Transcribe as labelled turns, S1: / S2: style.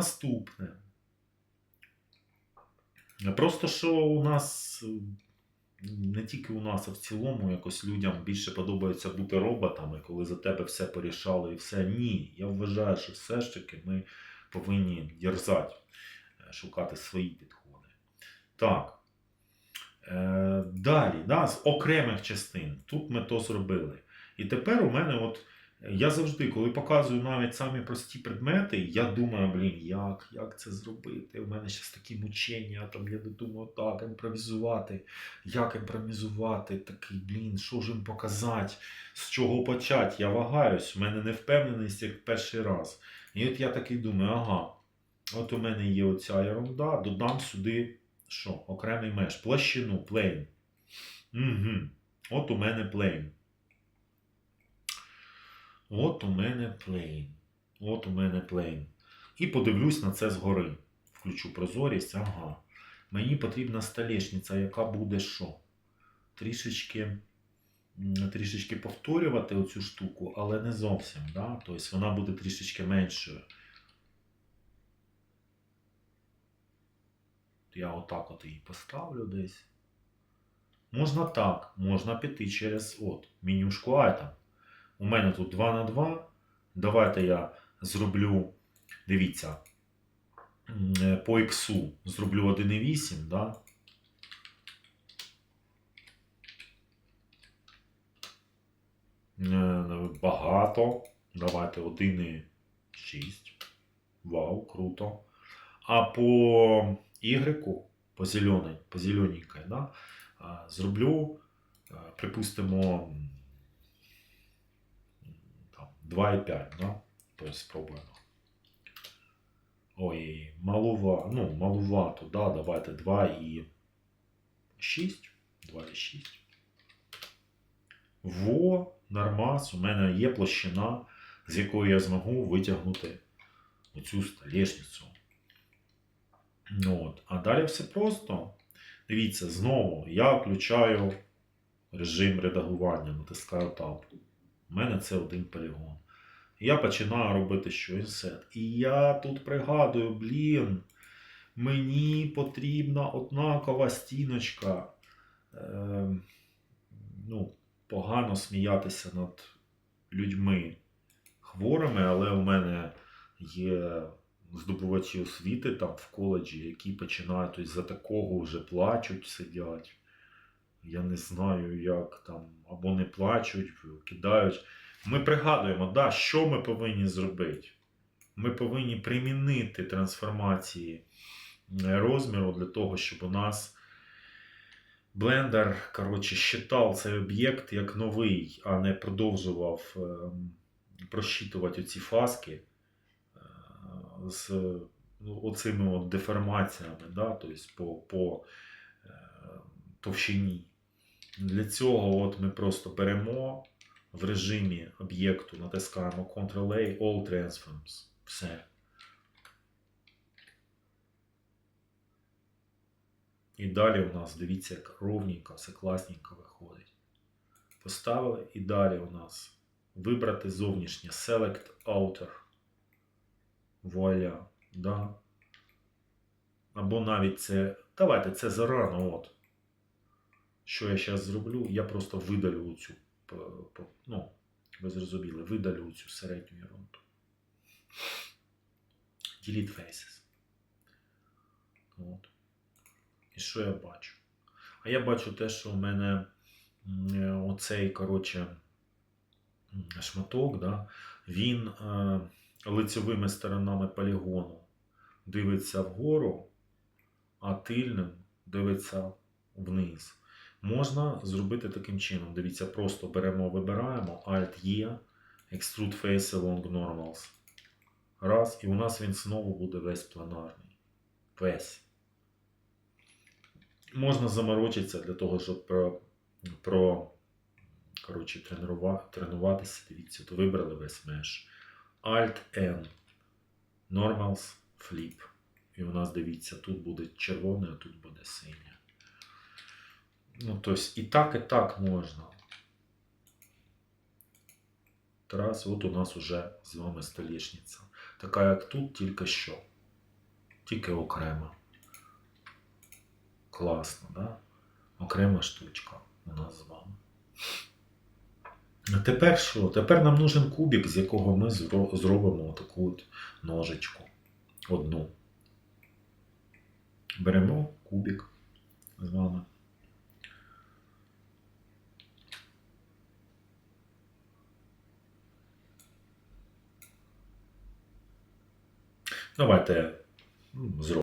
S1: наступне. Просто що у нас, не тільки у нас, а в цілому якось людям більше подобається бути роботами, коли за тебе все порішали і все. Ні. Я вважаю, що все ж таки ми повинні дерзати, е, шукати свої підходи. Так. Е, далі, да, з окремих частин. Тут ми то зробили. І тепер у мене, от я завжди, коли показую навіть самі прості предмети, я думаю, блін, як, як це зробити? У мене зараз такі мучення, там я не думаю, так, імпровізувати, як імпровізувати, такий, блін, що ж їм показати, з чого почати? Я вагаюсь, у мене невпевненість як перший раз. І от я такий думаю, ага, от у мене є оця ерунда, додам сюди що? Окремий меж, площину, плейн. Угу. От у мене плейн. От у мене плейн. От у мене плейн. І подивлюсь на це згори. Включу прозорість. Ага. Мені потрібна столешниця, яка буде що? Трішечки, трішечки повторювати оцю штуку, але не зовсім. Да? Тобто вона буде трішечки меншою. Я отак от її поставлю десь. Можна так, можна піти через от, менюшку item. У мене тут 2 на 2. Давайте я зроблю, дивіться, е, по X зроблю 1,8, да? Е, Багато. Давайте 1,6. Вау, круто. А по Y, по зеленій, по зелененькой, да? зроблю, припустимо, м, там, 2,5, да? Тобто спробуємо. Ой, малова, ну, малувато, да, давайте 2,6. 2,6. Во, нормас, у мене є площина, з якої я змогу витягнути оцю столешницю. Ну, От. А далі все просто. Дивіться, знову я включаю режим редагування, натискаю Tab. У мене це один полігон. Я починаю робити щось set. І я тут пригадую, блін, мені потрібна однакова стіночка. Е, ну, погано сміятися над людьми хворими, але у мене є здобувачі освіти там в коледжі, які починають ось за такого вже плачуть, сидять. Я не знаю, як там, або не плачуть, кидають. Ми пригадуємо, да, що ми повинні зробити. Ми повинні примінити трансформації е, розміру для того, щоб у нас блендер, коротше, считав цей об'єкт як новий, а не продовжував ем, просчитувати ці фаски е, з ну, оцими от деформаціями, да, тобто по, по е, товщині. Для цього от ми просто беремо в режимі об'єкту, натискаємо Ctrl-A, All Transforms. Все. І далі у нас, дивіться, як ровненько, все класненько виходить. Поставили і далі у нас вибрати зовнішнє Select Outer. Вуаля. Да? Або навіть це. Давайте це зарано. От. Що я зараз зроблю? Я просто видалю цю. Ну, ви зрозуміли, видалю цю середню ерунду. Delete faces. От. І що я бачу? А я бачу те, що у мене оцей, коротше, шматок, да, він е, лицевими сторонами полігону дивиться вгору, а тильним дивиться вниз. Можна зробити таким чином. Дивіться, просто беремо, вибираємо Alt-E, Extrude Face Along Normals. Раз, і у нас він знову буде весь планарний. Весь. Можна заморочитися для того, щоб про, про коротше, тренува, тренуватися. Дивіться, то вибрали весь меж. Alt-N. Normals Flip. І у нас, дивіться, тут буде червоне, а тут буде синє. Ну, тобто і так, і так можна. Раз, от у нас уже з вами столешниця. Така, як тут, тільки що. тільки окремо. Класно, да? Окрема штучка у нас з вами. А тепер що? Тепер нам нужен кубик, з якого ми зробимо таку от ножичку. Одну. Беремо кубик з вами. Давайте м, зробимо.